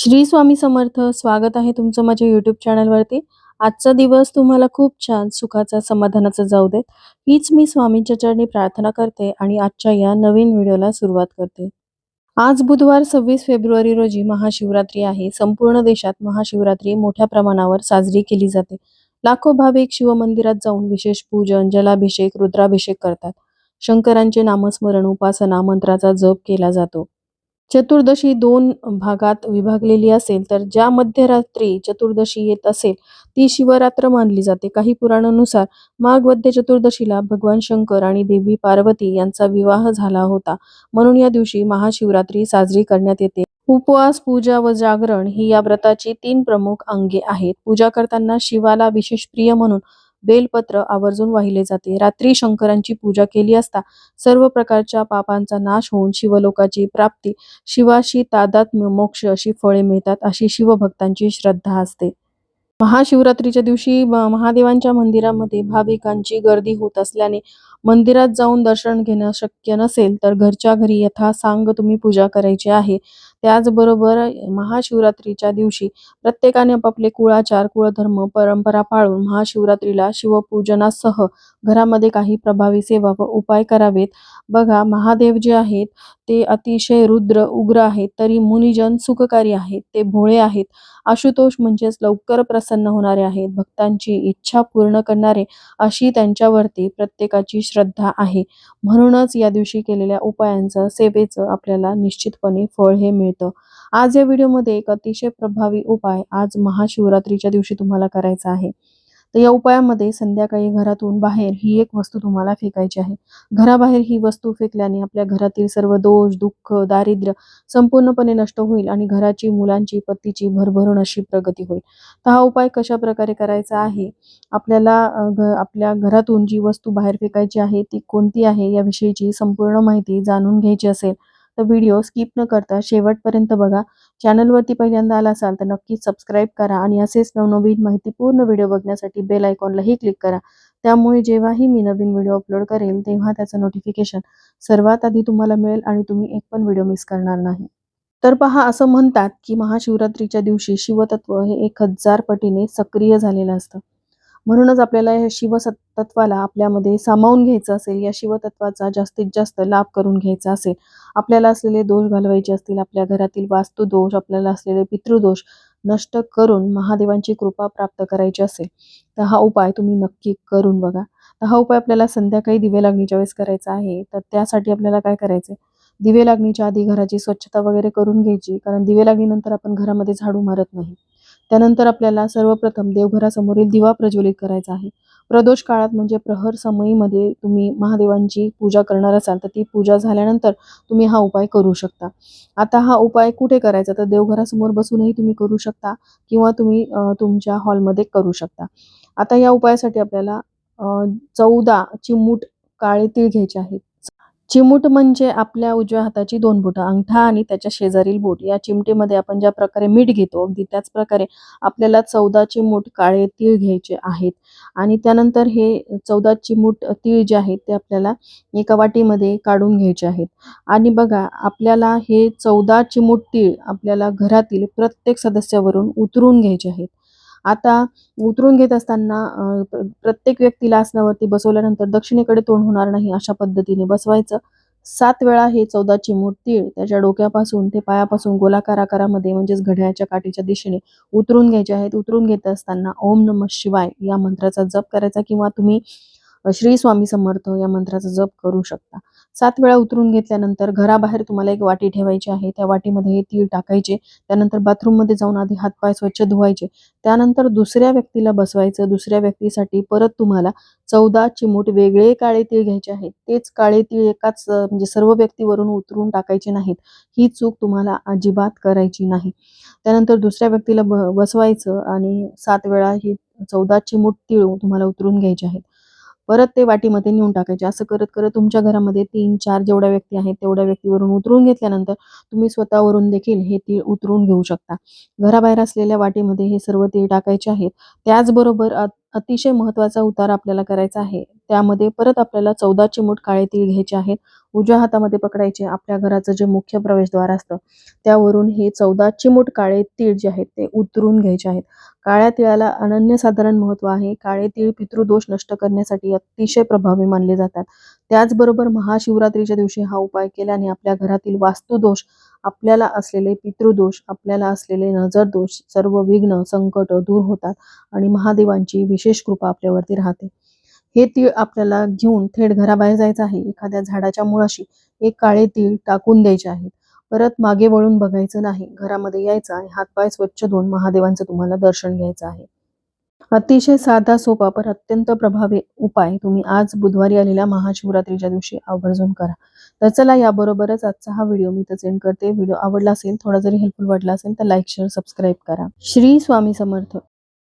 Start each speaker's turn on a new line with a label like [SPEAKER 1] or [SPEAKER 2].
[SPEAKER 1] श्री स्वामी समर्थ स्वागत आहे तुमचं माझ्या युट्यूब चॅनलवरती आजचा दिवस तुम्हाला खूप छान सुखाचा समाधानाचा जाऊ देत. हीच मी स्वामींच्या चरणी प्रार्थना करते आणि आजच्या या नवीन व्हिडिओला सुरुवात करते. आज बुधवार सव्वीस फेब्रुवारी रोजी महाशिवरात्री आहे. संपूर्ण देशात महाशिवरात्री मोठ्या प्रमाणावर साजरी केली जाते. लाखो भाविक शिवमंदिरात जाऊन विशेष पूजन जलाभिषेक रुद्राभिषेक करतात. शंकरांचे नामस्मरण उपासना मंत्राचा जप केला जातो. चतुर्दशी दोन भागात विभागलेली असेल तर ज्या मध्यरात्री चतुर्दशी येत असेल ती शिवरात्र मानली जाते. काही पुराणानुसार माघ वद्य चतुर्दशीला भगवान शंकर आणि देवी पार्वती यांचा विवाह झाला होता. म्हणून या दिवशी महाशिवरात्री साजरी करण्यात येते. उपवास पूजा व जागरण ही या व्रताची तीन प्रमुख अंगे आहेत. पूजा करताना शिवाला विशेष प्रिय म्हणून बेलपत्र आवर्जून वाहिले जाते. रात्री शंकरांची पूजा केली असता सर्व प्रकारच्या पापांचा नाश होऊन शिवलोकाची प्राप्ती शिवाशी तादात्म्य मोक्ष अशी फळे मिळतात अशी शिवभक्तांची श्रद्धा असते. महाशिवरात्रीच्या दिवशी महादेवांच्या मंदिरामध्ये भाविकांची गर्दी होत असल्याने मंदिरात जाऊन दर्शन घेणं शक्य नसेल तर घरच्या घरी यथा सांग तुम्ही पूजा करायची आहे. त्याचबरोबर महाशिवरात्रीच्या दिवशी प्रत्येकाने आपापले कुळाचार कुळधर्म परंपरा पाळून महाशिवरात्रीला शिवपूजनासह घरामध्ये काही प्रभावी सेवा व उपाय करावेत. बघा महादेव जे आहेत ते अतिशय रुद्र उग्र आहेत तरी मुनिजन सुखकारी आहेत ते भोळे आहेत. आशुतोष म्हणजेच लवकर प्रसन्न होणारे आहेत. भक्तांची इच्छा पूर्ण करणारे अशी त्यांच्यावरती प्रत्येकाची श्रद्धा आहे. म्हणूनच या दिवशी केलेल्या उपायांचं सेवेचं आपल्याला निश्चितपणे फळ हे मिळतं. आज या व्हिडिओमध्ये एक अतिशय प्रभावी उपाय आज महाशिवरात्रीच्या दिवशी तुम्हाला करायचा आहे. तर या उपायामध्ये संध्याकाळी घरातून बाहेर ही एक वस्तू तुम्हाला फेकायची आहे. घराबाहेर ही वस्तू फेकल्याने आपल्या घरातील सर्व दोष दुःख दारिद्र्य संपूर्णपणे नष्ट होईल आणि घराची मुलांची पतीची भरभरून अशी प्रगती होईल. तर हा उपाय कशा प्रकारे करायचा आहे? आपल्याला आपल्या घरातून जी वस्तू बाहेर फेकायची आहे ती कोणती आहे याविषयीची संपूर्ण माहिती जाणून घ्यायची असेल तर व्हिडिओ स्किप न करता शेवटपर्यंत बघा. चॅनलवरती पहिल्यांदा आला असाल तर नक्की सबस्क्राईब करा आणि असेच नवनवीन माहितीपूर्ण व्हिडिओ बघण्यासाठी बेल आयकॉनलाही क्लिक करा. त्यामुळे जेव्हाही मी नवीन व्हिडिओ अपलोड करेल तेव्हा त्याचं नोटिफिकेशन सर्वात आधी तुम्हाला मिळेल आणि तुम्ही एक पण व्हिडिओ मिस करणार नाही. तर पहा असं म्हणतात की महाशिवरात्रीच्या दिवशी शिवतत्व हे एक हजार पटीने सक्रिय झालेलं असतं. म्हणूनच आपल्याला या शिवतत्वाला आपल्यामध्ये सामावून घ्यायचं असेल या शिवतत्वाचा जास्तीत जास्त लाभ करून घ्यायचा असेल आपल्याला असलेले दोष घालवायचे असतील आपल्या घरातील वास्तुदोष आपल्याला असलेले पितृदोष नष्ट करून महादेवांची कृपा प्राप्त करायची असेल तर हा उपाय तुम्ही नक्की करून बघा. तर हा उपाय आपल्याला संध्याकाळी दिवे लागणीच्या वेळेस करायचा आहे तर त्यासाठी आपल्याला काय करायचं दिवे लागणीच्या आधी घराची स्वच्छता वगैरे करून घ्यायची कारण दिवे लागणीनंतर आपण घरामध्ये झाडू मारत नाही. त्यानंतर आपल्याला सर्वप्रथम देवघरासमोरील दिवा प्रज्वलित करायचा आहे. प्रदोष काळात म्हणजे प्रहर समयीमध्ये तुम्ही महादेवांची पूजा करणार असाल तर ती पूजा झाल्यानंतर तुम्ही हा उपाय करू शकता. आता हा उपाय कुठे करायचा? तर देवघरासमोर बसूनही तुम्ही करू शकता किंवा तुम्ही तुमच्या हॉलमध्ये करू शकता. आता या उपायासाठी आपल्याला चौदा चिमूट काळे तीळ घ्यायचे आहेत. चिमूट म्हणजे आपल्या उजव्या हाताची दोन बोटं अंगठा आणि त्याच्या शेजारील बोट. या चिमटीमध्ये आपण ज्या प्रकारे मीठ घेतो अगदी त्याच प्रकारे आपल्याला चौदा चिमूट काळे तीळ घ्यायचे आहेत. आणि त्यानंतर हे चौदा चिमूट तीळ जे आहेत ते आपल्याला एका वाटीमध्ये काढून घ्यायचे आहेत. आणि बघा आपल्याला हे चौदा चिमूट तीळ आपल्याला घरातील प्रत्येक सदस्यावरून उतरून घ्यायचे आहेत. आता उतरून घेत असताना प्रत्येक व्यक्तीला आसनावरती बसवल्यानंतर दक्षिणेकडे तोंड होणार नाही अशा पद्धतीने बसवायचं. सात वेळा हे चौदा चिमूट तीळ त्याच्या डोक्यापासून ते पायापासून गोलाकार आकारामध्ये म्हणजेच घड्याळ्याच्या काठीच्या दिशेने उतरून घ्यायचे आहेत. उतरून घेत असताना ओम नम शिवाय या मंत्राचा जप करायचा किंवा तुम्ही श्री स्वामी समर्थ या मंत्राचा जप करू शकता. सात वेळा उतरून घेतल्यानंतर घराबाहेर तुम्हाला एक वाटी ठेवायची आहे. त्या वाटीमध्ये हे तीळ टाकायचे. त्यानंतर बाथरूममध्ये जाऊन आधी हातपाय स्वच्छ धुवायचे. त्यानंतर दुसऱ्या व्यक्तीला बसवायचं. दुसऱ्या व्यक्तीसाठी परत तुम्हाला चौदा चिमूट वेगळे काळे तीळ घ्यायचे आहेत. तेच काळे तीळ एकाच म्हणजे सर्व व्यक्तीवरून उतरून टाकायचे नाहीत. ही चूक तुम्हाला अजिबात करायची नाही. त्यानंतर दुसऱ्या व्यक्तीला बसवायचं आणि सात वेळा ही चौदा चिमूट तीळ तुम्हाला उतरून घ्यायचे आहेत. परत ते वाटीमध्ये नेऊन टाकायचे. असं करत करत तुमच्या घरामध्ये तीन चार जेवढ्या व्यक्ती आहेत तेवढ्या व्यक्तीवरून उतरून घेतल्यानंतर तुम्ही स्वतःवरून देखील हे तीळ उतरून घेऊ शकता. घराबाहेर असलेल्या वाटीमध्ये हे सर्व तीळ टाकायचे आहेत. त्याचबरोबर अतिशय महत्त्वाचा उतार आपल्याला करायचा आहे. त्यामध्ये परत आपल्याला 14 चिमूट काळे तीळ घ्यायचे आहेत. उजव्या हातामध्ये पकडायचे. आपल्या घराचं जे मुख्य प्रवेशद्वार असतं, त्यावरून हे 14 चिमूट काळे तीळ जे आहेत ते उतरून घ्यायचे आहेत. काळ्या तिळाला अनन्यसाधारण महत्त्व आहे. काळे तीळ पितृदोष नष्ट करण्यासाठी अतिशय प्रभावी मानले जातात. त्याचबरोबर महाशिवरात्रीच्या दिवशी हा उपाय केल्याने आपल्या घरातील वास्तुदोष, आपल्याला असलेले पितृदोष, आपल्याला असलेले नजरदोष, सर्व विघ्न, संकट दूर होतात आणि महादेवांची विशेष कृपा आपल्यावरती राहते. हे तीळ आपल्याला घेऊन थेट घराबाहेर जायचं आहे. एखाद्या झाडाच्या मुळाशी एक काळे तीळ टाकून द्यायचे आहेत. परत मागे वळून बघायचं नाही. घरामध्ये यायचं आणि हातपाय स्वच्छ धुवून महादेवांचं तुम्हाला दर्शन घ्यायचं आहे. अतिशय साधा, सोपा पण अत्यंत प्रभावी उपाय तुम्ही आज बुधवारी आलेल्या महाशिवरात्रीच्या दिवशी आवर्जून करा. तर चला याबरोबरच आजचा हा व्हिडिओ मी इथंच एंड करते. व्हिडिओ आवडला असेल, थोडा जरी हेल्पफुल वाटला असेल तर लाईक, शेअर, सबस्क्राईब करा. श्री स्वामी समर्थ.